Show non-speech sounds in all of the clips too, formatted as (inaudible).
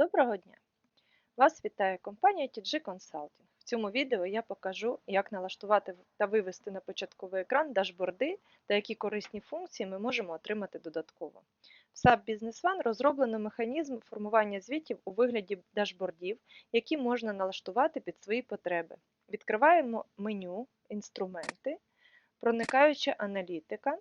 Доброго дня! Вас вітає компанія TG Consulting. В цьому відео я покажу, як налаштувати та вивести на початковий екран дашборди та які корисні функції ми можемо отримати додатково. В SAP Business One розроблено механізм формування звітів у вигляді дашбордів, які можна налаштувати під свої потреби. Відкриваємо меню Інструменти, проникаюча аналітика.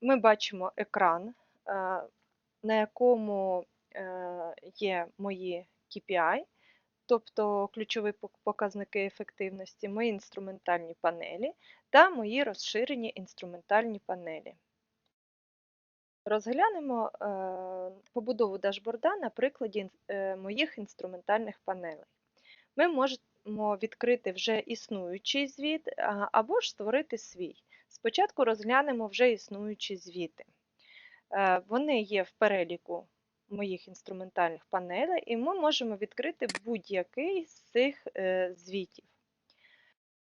Ми бачимо екран, е, на якому е, є мої KPI, тобто ключові показники ефективності, мої інструментальні панелі та мої розширені інструментальні панелі. Розглянемо побудову дашборда на прикладі моїх інструментальних панелей. Ми можемо відкрити вже існуючий звіт або ж створити свій. Спочатку розглянемо вже існуючі звіти. Е, вони є в переліку моїх інструментальних панелей, і ми можемо відкрити будь-який з цих е, звітів.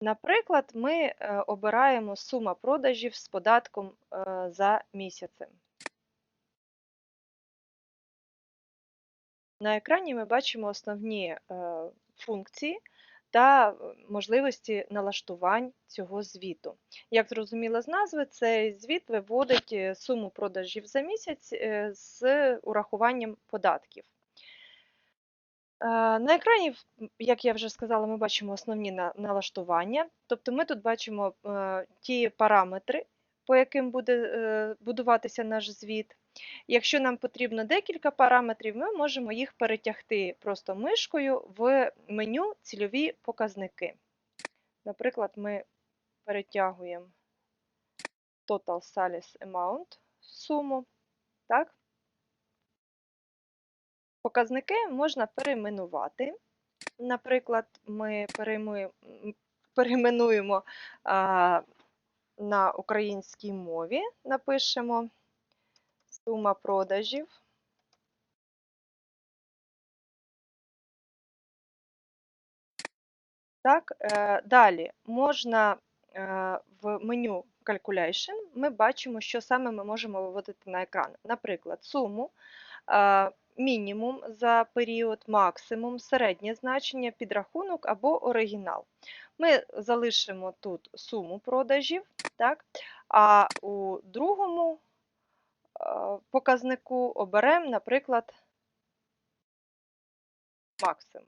Наприклад, ми е, обираємо сума продажів з податком за місяцем. На екрані ми бачимо основні функції та можливості налаштувань цього звіту. Як зрозуміло з назви, цей звіт виводить е, суму продажів за місяць е, з урахуванням податків. Е, на екрані, як я вже сказала, ми бачимо основні налаштування. Тобто ми тут бачимо ті параметри, по яким буде будуватися наш звіт. Якщо нам потрібно декілька параметрів, ми можемо їх перетягти просто мишкою в меню цільові показники. Наприклад, ми перетягуємо Total Sales Amount суму. Так? Показники можна перейменувати. Наприклад, ми перейменуємо а, на українській мові, напишемо сума продажів. Так, е, Далі можна е, в меню Calculation ми бачимо, що саме ми можемо виводити на екран. Наприклад, суму, е, мінімум за період, максимум, середнє значення, підрахунок або оригінал. Ми залишимо тут суму продажів, так? а у другому показнику оберемо, наприклад, максимум.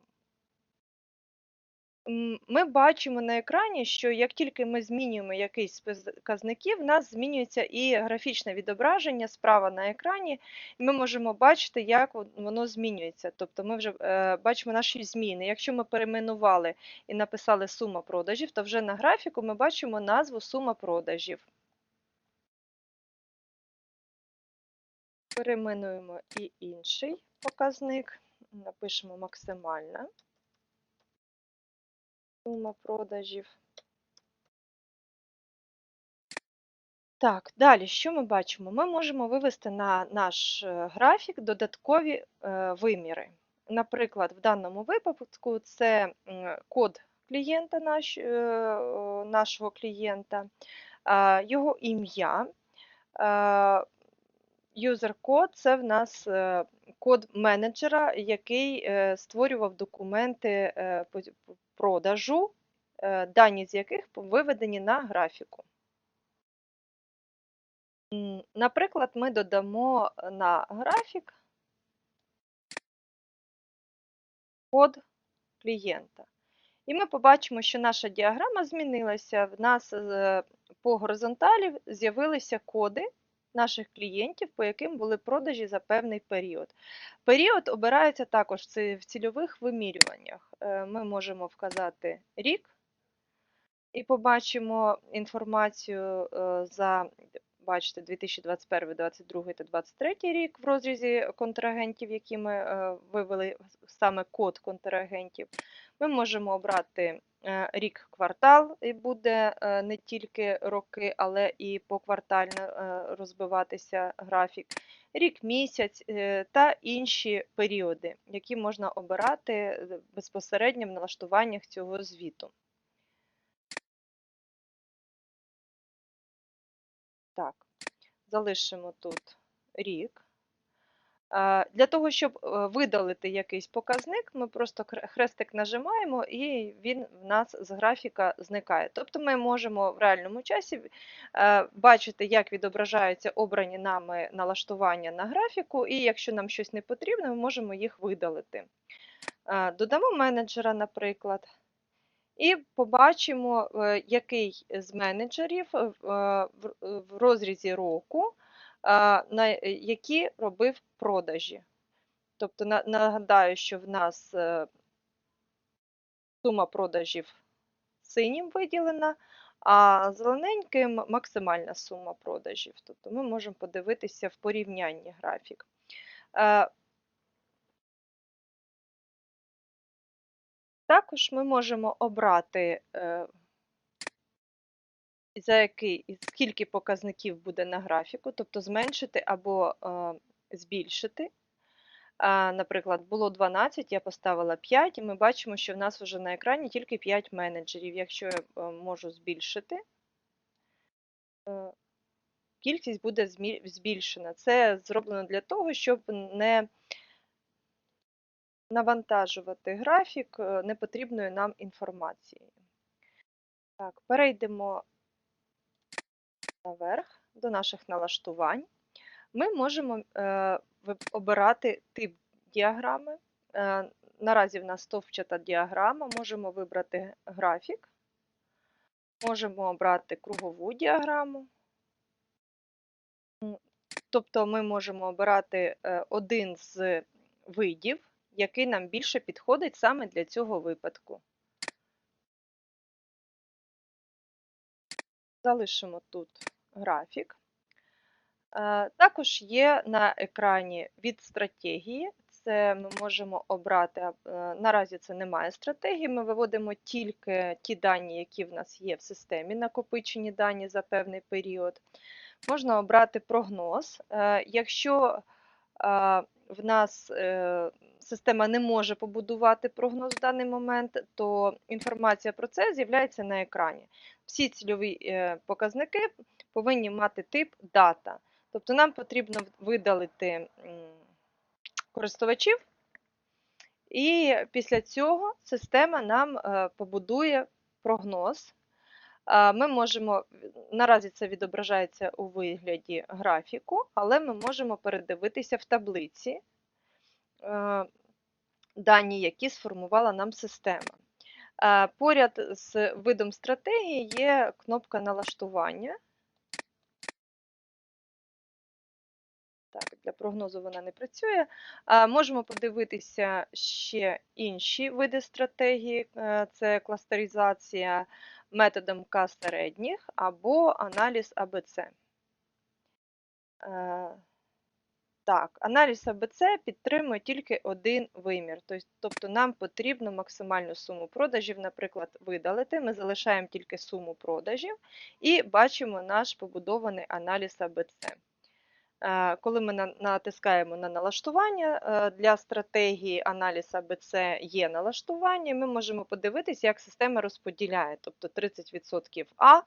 Ми бачимо на екрані, що як тільки ми змінюємо якийсь з показників, в нас змінюється і графічне відображення справа на екрані, і ми можемо бачити, як воно змінюється. Тобто ми вже е, бачимо наші зміни. Якщо ми перейменували і написали сума продажів, то вже на графіку ми бачимо назву сума продажів. Перейменуємо і інший показник, напишемо максимальна сума продажів. Так, далі, що ми бачимо? Ми можемо вивести на наш е, графік додаткові е, виміри. Наприклад, в даному випадку це код клієнта наш, е, нашого клієнта, його ім'я. User-код це в нас е, код менеджера, який е, створював документи е, продажу, дані з яких виведені на графіку. Наприклад, ми додамо на графік код клієнта. І ми побачимо, що наша діаграма змінилася. В нас по горизонталі з'явилися коди наших клієнтів, по яким були продажі за певний період. Період обирається також в цільових вимірюваннях. Е, ми можемо вказати рік і побачимо інформацію е, за бачите, 2021, 2022 та 2023 рік в розрізі контрагентів, які ми е, вивели саме код контрагентів. Ми можемо обрати рік квартал, і буде е, не тільки роки, але і поквартально е, розбиватися графік, рік місяць та інші періоди, які можна обирати безпосередньо в налаштуваннях цього звіту. Так, залишимо тут рік. Для того, щоб е, видалити якийсь показник, ми просто хрестик нажимаємо і він в нас з графіка зникає. Тобто ми можемо в реальному часі е, бачити, як відображаються обрані нами налаштування на графіку, і якщо нам щось не потрібно, ми можемо їх видалити. Е, Додамо менеджера, наприклад. І побачимо, який з менеджерів в розрізі року, на е, які робив продажі. Тобто нагадаю, що в нас е, сума продажів синім виділена, а зелененьким максимальна сума продажів. Тобто ми можемо подивитися в порівнянні графік. Е, Також ми можемо обрати, за який, і скільки показників буде на графіку, тобто зменшити або е, збільшити. Наприклад, було 12, я поставила 5, і ми бачимо, що в нас вже на екрані тільки 5 менеджерів. Якщо я е, можу збільшити, е, кількість буде збільшена. Це зроблено для того, щоб не навантажувати графік непотрібною нам інформацією. Так, перейдемо наверх до наших налаштувань. Ми можемо е, обирати тип діаграми. Е, наразі в нас стовпчата діаграма, можемо вибрати графік, можемо обрати кругову діаграму. Тобто ми можемо обирати е, один з видів, який нам більше підходить саме для цього випадку. Залишимо тут графік. Е, Також є на екрані від стратегії. Це ми можемо обрати, е, наразі це немає стратегії, ми виводимо тільки ті дані, які в нас є в системі, накопичені дані за певний період. Можна обрати прогноз. Е, Якщо в нас е, система не може побудувати прогноз в даний момент, то інформація про це з'являється на екрані. Всі цільові е, показники повинні мати тип дата. Тобто нам потрібно видалити користувачів, і після цього система нам е, побудує прогноз. Ми можемо, наразі це відображається у вигляді графіку, але ми можемо передивитися в таблиці е, дані, які сформувала нам система. Е, Поряд з видом стратегії є кнопка налаштування. Так, для прогнозу вона не працює. А, Можемо подивитися ще інші види стратегії: Е, це кластеризація методом К середніх або аналіз АБЦ. Е, Так, аналіз АБЦ підтримує тільки один вимір. Тобто нам потрібно максимальну суму продажів, наприклад, видалити. Ми залишаємо тільки суму продажів і бачимо наш побудований аналіз АБЦ. Е, Коли ми натискаємо на налаштування е, для стратегії аналіз АБЦ є налаштування, ми можемо подивитися, як система розподіляє, тобто 30% А,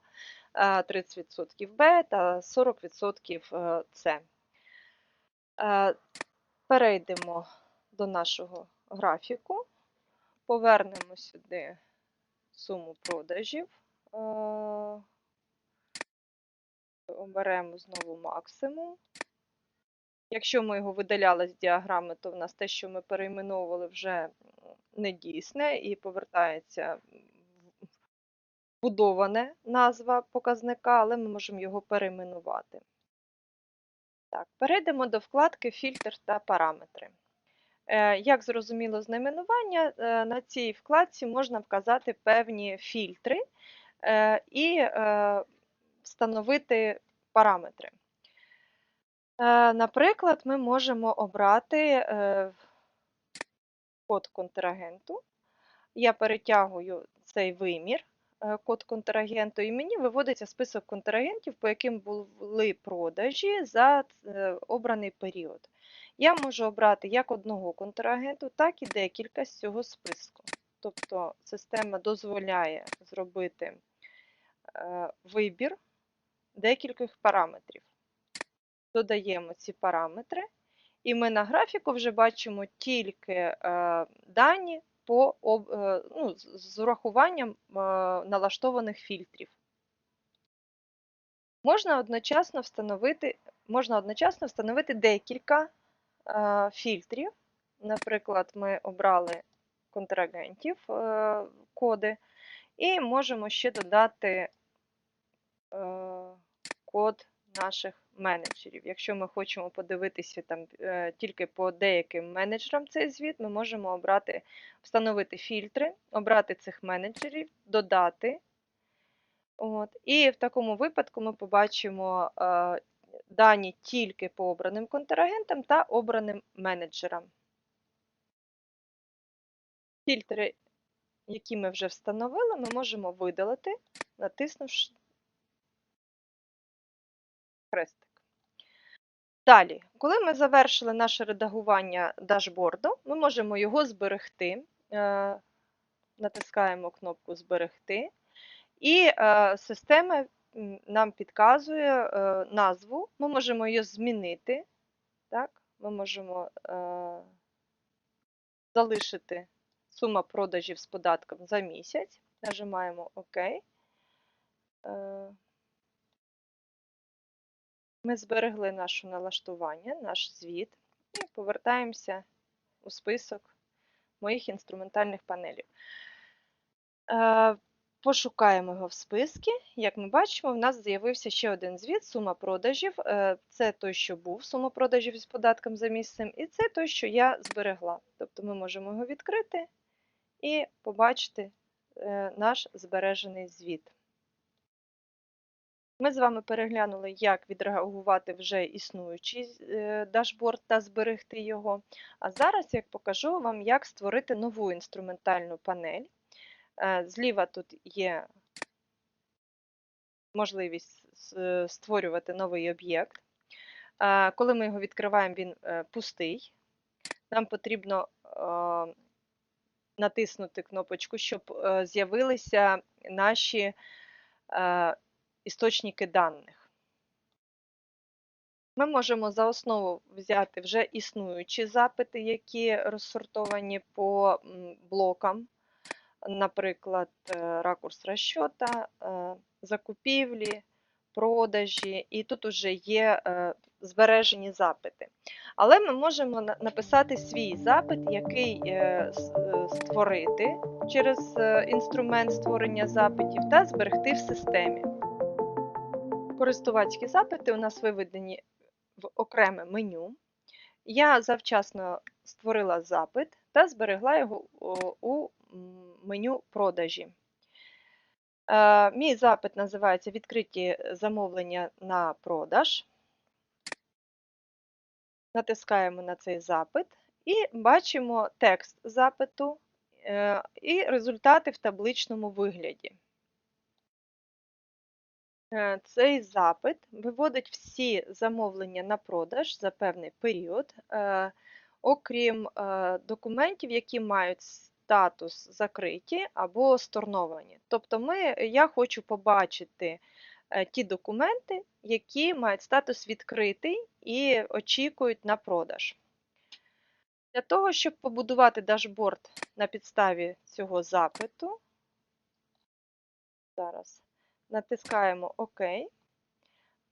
е, 30% Б та 40% е, С. Е, Перейдемо до нашого графіку, повернемо сюди суму продажів, е, оберемо знову максимум. Якщо ми його видаляли з діаграми, то в нас те, що ми перейменовували, вже не дійсне і повертається будоване назва показника, але ми можемо його перейменувати. Так, перейдемо до вкладки Фільтр та параметри. Е, Як зрозуміло з е, на цій вкладці можна вказати певні фільтри е, і встановити параметри. Е, Наприклад, ми можемо обрати е, код контрагенту. Я перетягую цей вимір, е, код контрагенту, і мені виводиться список контрагентів, по яким були продажі за обраний період. Я можу обрати як одного контрагенту, так і декілька з цього списку. Тобто система дозволяє зробити вибір декількох параметрів. Додаємо ці параметри, і ми на графіку вже бачимо тільки е, дані по, е, ну, з урахуванням е, налаштованих фільтрів. Можна одночасно встановити, можна одночасно встановити декілька фільтрів. Наприклад, ми обрали контрагентів коди, і можемо ще додати код наших менеджерів. Якщо ми хочемо подивитися там, е, тільки по деяким менеджерам цей звіт, ми можемо обрати, встановити фільтри, обрати цих менеджерів, додати. От. І в такому випадку ми побачимо е, дані тільки по обраним контрагентам та обраним менеджерам. Фільтри, які ми вже встановили, ми можемо видалити, натиснувши хрестик. Далі, коли ми завершили наше редагування дашборду, ми можемо його зберегти. Е, Натискаємо кнопку Зберегти, і е, система нам підказує е, назву. Ми можемо її змінити. Так? Ми можемо залишити сума продажів з податком за місяць. Нажимаємо ОК. Ми зберегли наше налаштування, наш звіт, і повертаємося у список моїх інструментальних панелів. Е, Пошукаємо його в списку. Як ми бачимо, в нас з'явився ще один звіт, сума продажів. Е, Це той, що був, сума продажів з податком за місцем, і це той, що я зберегла. Тобто ми можемо його відкрити і побачити е, наш збережений звіт. Ми з вами переглянули, як відреагувати вже існуючий е, дашборд та зберегти його. А зараз я покажу вам, як створити нову інструментальну панель. Е, Зліва тут є можливість створювати новий об'єкт. Е, Коли ми його відкриваємо, він е, пустий. Нам потрібно е, натиснути кнопочку, щоб е, з'явилися наші е, істочники даних. Ми можемо за основу взяти вже існуючі запити, які розсортовані по блокам, наприклад, е, ракурс розчота, е, закупівлі, продажі, і тут вже є е, збережені запити. Але ми можемо написати свій запит, який створити через інструмент створення запитів та зберегти в системі. Користувацькі запити у нас виведені в окреме меню. Я завчасно створила запит та зберегла його у меню продажі. Е, Мій запит називається Відкриті замовлення на продаж. Натискаємо на цей запит і бачимо текст запиту е, і результати в табличному вигляді. Е, Цей запит виводить всі замовлення на продаж за певний період, е, окрім е, документів, які мають статус закриті або сторновані. Тобто ми, я хочу побачити ті документи, які мають статус відкритий і очікують на продаж. Для того, щоб побудувати дашборд на підставі цього запиту, зараз натискаємо ОК.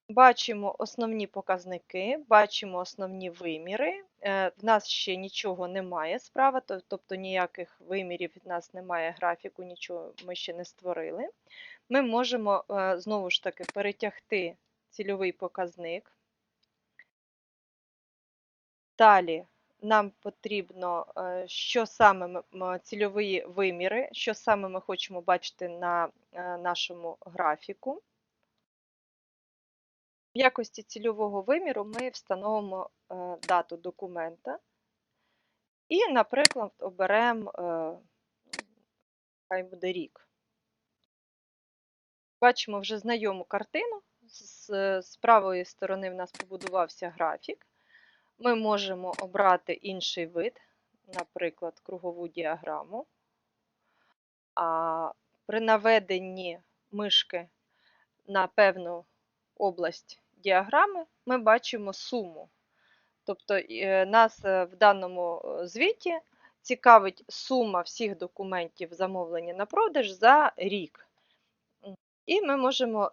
Бачимо основні показники, бачимо основні виміри. Е, В нас ще нічого немає справа, тобто ніяких вимірів від нас немає графіку, нічого ми ще не створили. Ми можемо е, знову ж таки перетягти цільовий показник. Далі нам потрібно, е, що саме цільові виміри, що саме ми хочемо бачити на е, нашому графіку. В якості цільового виміру ми встановимо е, дату документа і, наприклад, оберемо, хай буде рік. Бачимо вже знайому картину. З правої сторони в нас побудувався графік. Ми можемо обрати інший вид, наприклад, кругову діаграму. А при наведенні мишки на певну область діаграми ми бачимо суму. Тобто е, нас е, в даному е, звіті цікавить сума всіх документів замовлення на продаж за рік. І ми можемо,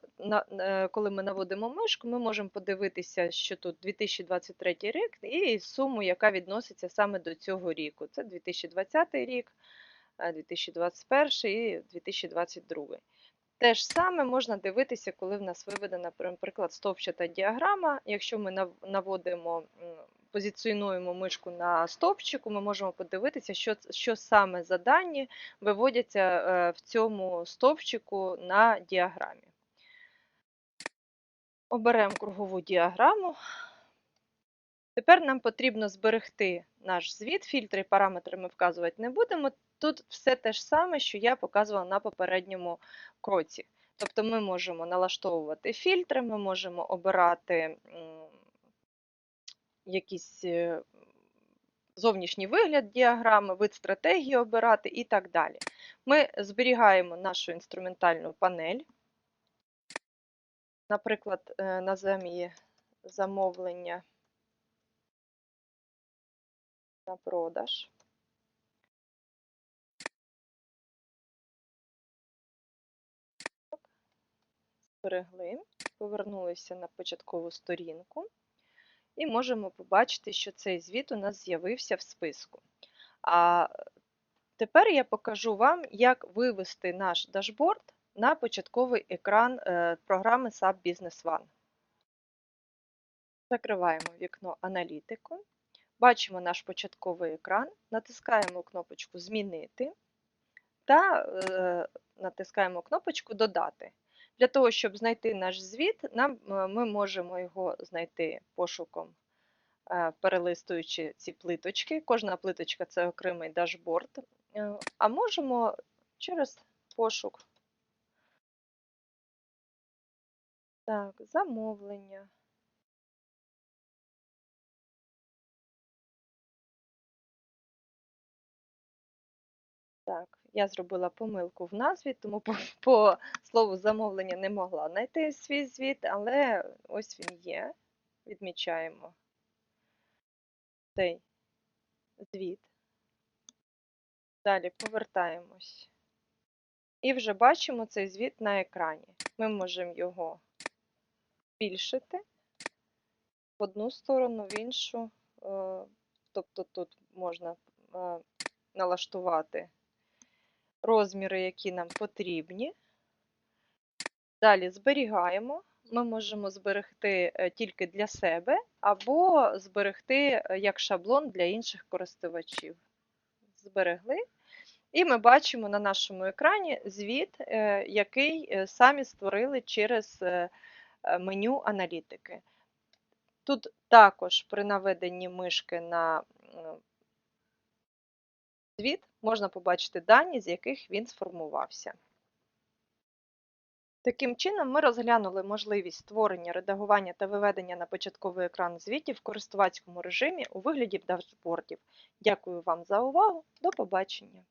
коли ми наводимо мишку, ми можемо подивитися, що тут 2023 рік і суму, яка відноситься саме до цього ріку. Це 2020 рік, 2021 і 2022. Те ж саме можна дивитися, коли в нас виведена, наприклад, стовпчата діаграма. Якщо ми наводимо, позиціонуємо мишку на стовпчику, ми можемо подивитися, що що саме за дані виводяться е, в цьому стовпчику на діаграмі. Оберемо кругову діаграму. Тепер нам потрібно зберегти наш звіт, фільтри і параметри ми вказувати не будемо. Тут все те ж саме, що я показувала на попередньому кроці. Тобто ми можемо налаштовувати фільтри, ми можемо обирати якийсь е, зовнішній вигляд діаграми, вид стратегії обирати і так далі. Ми зберігаємо нашу інструментальну панель. Наприклад, е, назвемо її замовлення на продаж. Зберегли, повернулися на початкову сторінку і можемо побачити, що цей звіт у нас з'явився в списку. А тепер я покажу вам, як вивести наш дашборд на початковий екран е, програми SAP Business One. Закриваємо вікно аналітику. Бачимо наш початковий екран, натискаємо кнопочку Змінити та е, натискаємо кнопочку Додати. Для того, щоб знайти наш звіт, нам, е, ми можемо його знайти пошуком, е, перелистуючи ці плиточки. Кожна плиточка це окремий дашборд. Е, а можемо через пошук. Так, замовлення. Так, я зробила помилку в назві, тому по, (laughs) по слову замовлення не могла знайти свій звіт, але ось він є. Відмічаємо цей звіт. Далі повертаємось. І вже бачимо цей звіт на екрані. Ми можемо його збільшити в одну сторону, в іншу. Е, тобто тут можна е, налаштувати розміри, які нам потрібні. Далі зберігаємо. Ми можемо зберегти е, тільки для себе, або зберегти е, як шаблон для інших користувачів. Зберегли. І ми бачимо на нашому екрані звіт, е, який самі створили через меню аналітики. Тут також при наведенні мишки на звіт можна побачити дані, з яких він сформувався. Таким чином, ми розглянули можливість створення, редагування та виведення на початковий екран звітів в користувацькому режимі у вигляді дашбордів. Дякую вам за увагу. До побачення!